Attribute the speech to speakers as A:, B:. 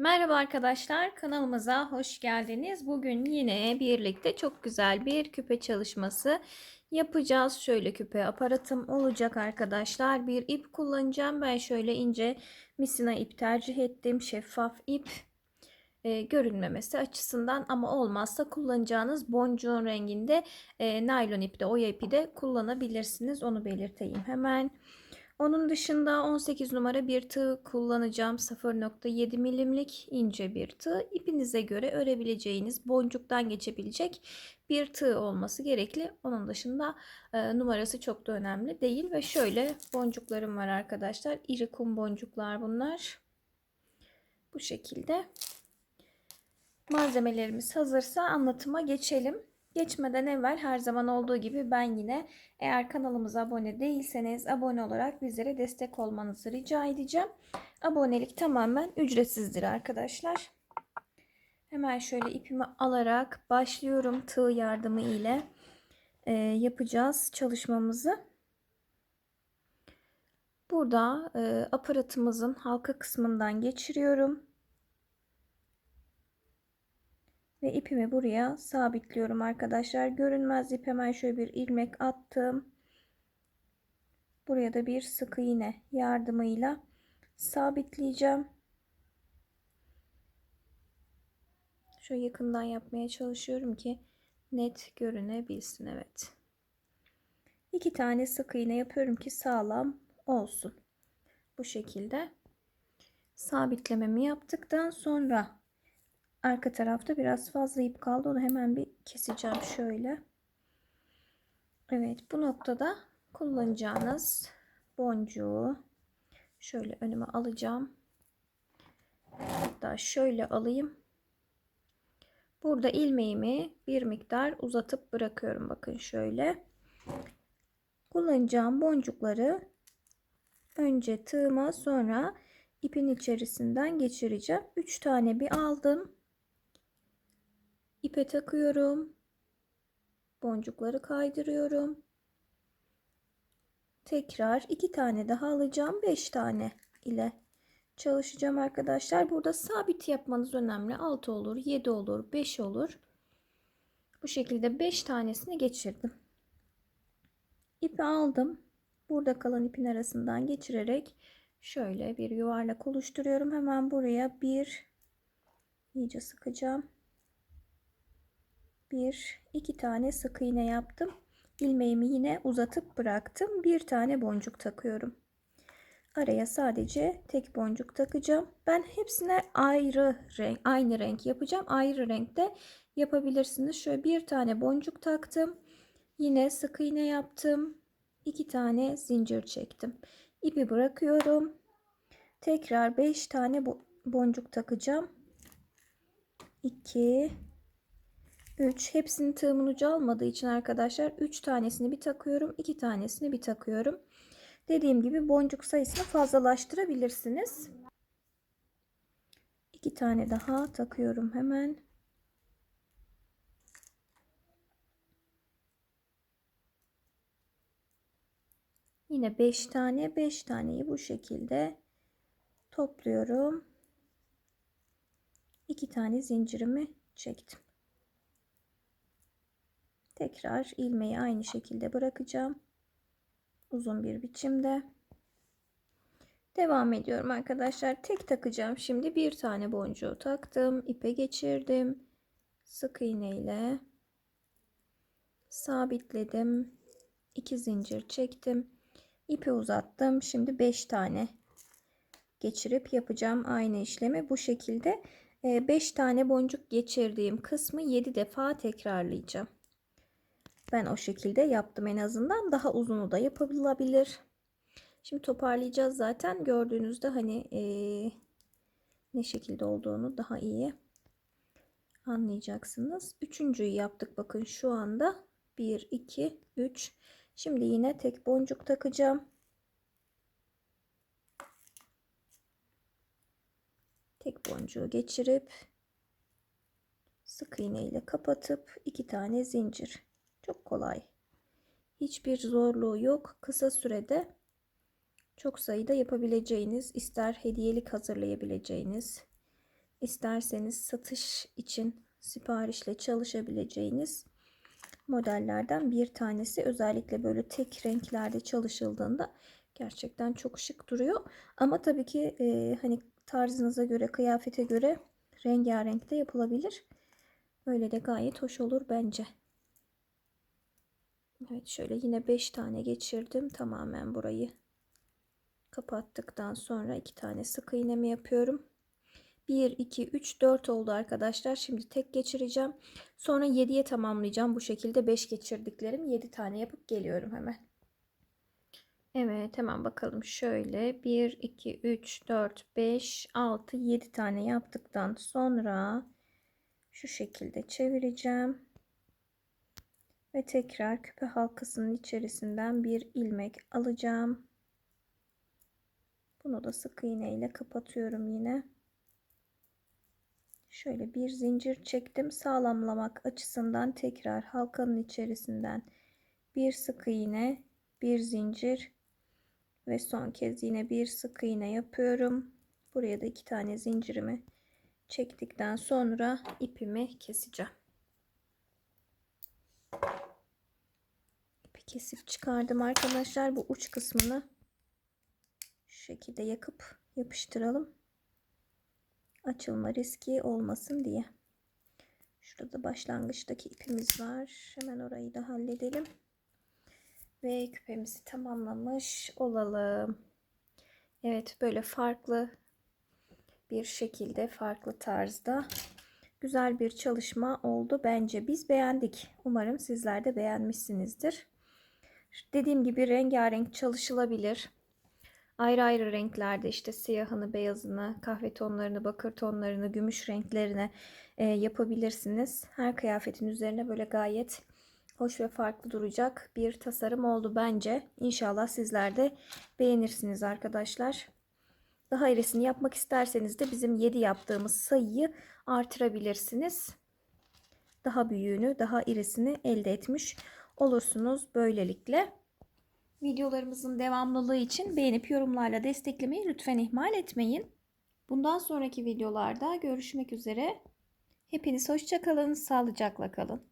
A: Merhaba arkadaşlar, kanalımıza hoş geldiniz. Bugün yine birlikte çok güzel bir küpe çalışması yapacağız. Şöyle küpe aparatım olacak arkadaşlar. Bir ip kullanacağım. Ben şöyle ince misina ip tercih ettim. Şeffaf ip e, görünmemesi açısından ama olmazsa kullanacağınız boncuğun renginde e, naylon ipte oya ipi de kullanabilirsiniz. Onu belirteyim hemen. Onun dışında 18 numara bir tığ kullanacağım. 0.7 milimlik ince bir tığ. İpinize göre örebileceğiniz boncuktan geçebilecek bir tığ olması gerekli. Onun dışında e, numarası çok da önemli değil. Ve şöyle boncuklarım var arkadaşlar. İri kum boncuklar bunlar. Bu şekilde. Malzemelerimiz hazırsa anlatıma geçelim. Geçmeden evvel her zaman olduğu gibi ben yine eğer kanalımıza abone değilseniz abone olarak bizlere destek olmanızı rica edeceğim. Abonelik tamamen ücretsizdir arkadaşlar. Hemen şöyle ipimi alarak başlıyorum tığ yardımı ile e, yapacağız çalışmamızı. Burada e, aparatımızın halka kısmından geçiriyorum. Ve ipimi buraya sabitliyorum arkadaşlar. Görünmez ip hemen şöyle bir ilmek attım. Buraya da bir sık iğne yardımıyla sabitleyeceğim. Şöyle yakından yapmaya çalışıyorum ki net görünebilsin. Evet. İki tane sık iğne yapıyorum ki sağlam olsun. Bu şekilde sabitlememi yaptıktan sonra arka tarafta biraz fazla ip kaldı. Onu hemen bir keseceğim şöyle. Evet bu noktada kullanacağınız boncuğu şöyle önüme alacağım. Hatta şöyle alayım. Burada ilmeğimi bir miktar uzatıp bırakıyorum. Bakın şöyle. Kullanacağım boncukları önce tığıma sonra ipin içerisinden geçireceğim. 3 tane bir aldım ipe takıyorum. Boncukları kaydırıyorum. Tekrar iki tane daha alacağım. Beş tane ile çalışacağım arkadaşlar. Burada sabit yapmanız önemli. 6 olur, 7 olur, 5 olur. Bu şekilde 5 tanesini geçirdim. İpi aldım. Burada kalan ipin arasından geçirerek şöyle bir yuvarlak oluşturuyorum. Hemen buraya bir iyice sıkacağım bir iki tane sık iğne yaptım. ilmeğimi yine uzatıp bıraktım. Bir tane boncuk takıyorum. Araya sadece tek boncuk takacağım. Ben hepsine ayrı renk, aynı renk yapacağım. Ayrı renkte yapabilirsiniz. Şöyle bir tane boncuk taktım. Yine sık iğne yaptım. iki tane zincir çektim. İpi bırakıyorum. Tekrar 5 tane boncuk takacağım. 2 3 hepsini tığımın ucu almadığı için arkadaşlar 3 tanesini bir takıyorum 2 tanesini bir takıyorum. Dediğim gibi boncuk sayısını fazlalaştırabilirsiniz. 2 tane daha takıyorum hemen. Yine 5 tane 5 taneyi bu şekilde topluyorum. 2 tane zincirimi çektim Tekrar ilmeği aynı şekilde bırakacağım. Uzun bir biçimde. Devam ediyorum arkadaşlar. Tek takacağım. Şimdi bir tane boncuğu taktım. ipe geçirdim. Sık iğne ile sabitledim. 2 zincir çektim. ipi uzattım. Şimdi 5 tane geçirip yapacağım aynı işlemi. Bu şekilde 5 tane boncuk geçirdiğim kısmı 7 defa tekrarlayacağım. Ben o şekilde yaptım en azından. Daha uzunu da yapılabilir. Şimdi toparlayacağız zaten. Gördüğünüzde hani ee, ne şekilde olduğunu daha iyi anlayacaksınız. Üçüncüyü yaptık. Bakın şu anda 1, 2, 3. Şimdi yine tek boncuk takacağım. Tek boncuğu geçirip sık iğne ile kapatıp iki tane zincir çok kolay. Hiçbir zorluğu yok. Kısa sürede çok sayıda yapabileceğiniz, ister hediyelik hazırlayabileceğiniz, isterseniz satış için siparişle çalışabileceğiniz modellerden bir tanesi. Özellikle böyle tek renklerde çalışıldığında gerçekten çok şık duruyor. Ama tabii ki e, hani tarzınıza göre, kıyafete göre rengarenk de yapılabilir. Öyle de gayet hoş olur bence. Evet şöyle yine 5 tane geçirdim. Tamamen burayı kapattıktan sonra 2 tane sık iğnemi yapıyorum. 1, 2, 3, 4 oldu arkadaşlar. Şimdi tek geçireceğim. Sonra 7'ye tamamlayacağım. Bu şekilde 5 geçirdiklerim 7 tane yapıp geliyorum hemen. Evet hemen bakalım. Şöyle 1, 2, 3, 4, 5, 6, 7 tane yaptıktan sonra şu şekilde çevireceğim. Ve tekrar küpe halkasının içerisinden bir ilmek alacağım. Bunu da sık iğne ile kapatıyorum yine. Şöyle bir zincir çektim. Sağlamlamak açısından tekrar halkanın içerisinden bir sık iğne, bir zincir ve son kez yine bir sık iğne yapıyorum. Buraya da iki tane zincirimi çektikten sonra ipimi keseceğim. Kesip çıkardım arkadaşlar. Bu uç kısmını şu şekilde yakıp yapıştıralım. Açılma riski olmasın diye. Şurada başlangıçtaki ipimiz var. Hemen orayı da halledelim. Ve küpemizi tamamlamış olalım. Evet böyle farklı bir şekilde farklı tarzda güzel bir çalışma oldu bence. Biz beğendik. Umarım sizler de beğenmişsinizdir. Dediğim gibi rengarenk çalışılabilir. Ayrı ayrı renklerde işte siyahını, beyazını, kahve tonlarını, bakır tonlarını, gümüş renklerine e, yapabilirsiniz. Her kıyafetin üzerine böyle gayet hoş ve farklı duracak bir tasarım oldu bence. İnşallah sizler de beğenirsiniz arkadaşlar. Daha irisini yapmak isterseniz de bizim 7 yaptığımız sayıyı artırabilirsiniz. Daha büyüğünü, daha irisini elde etmiş olursunuz böylelikle. Videolarımızın devamlılığı için beğenip yorumlarla desteklemeyi lütfen ihmal etmeyin. Bundan sonraki videolarda görüşmek üzere. Hepiniz hoşçakalın, sağlıcakla kalın.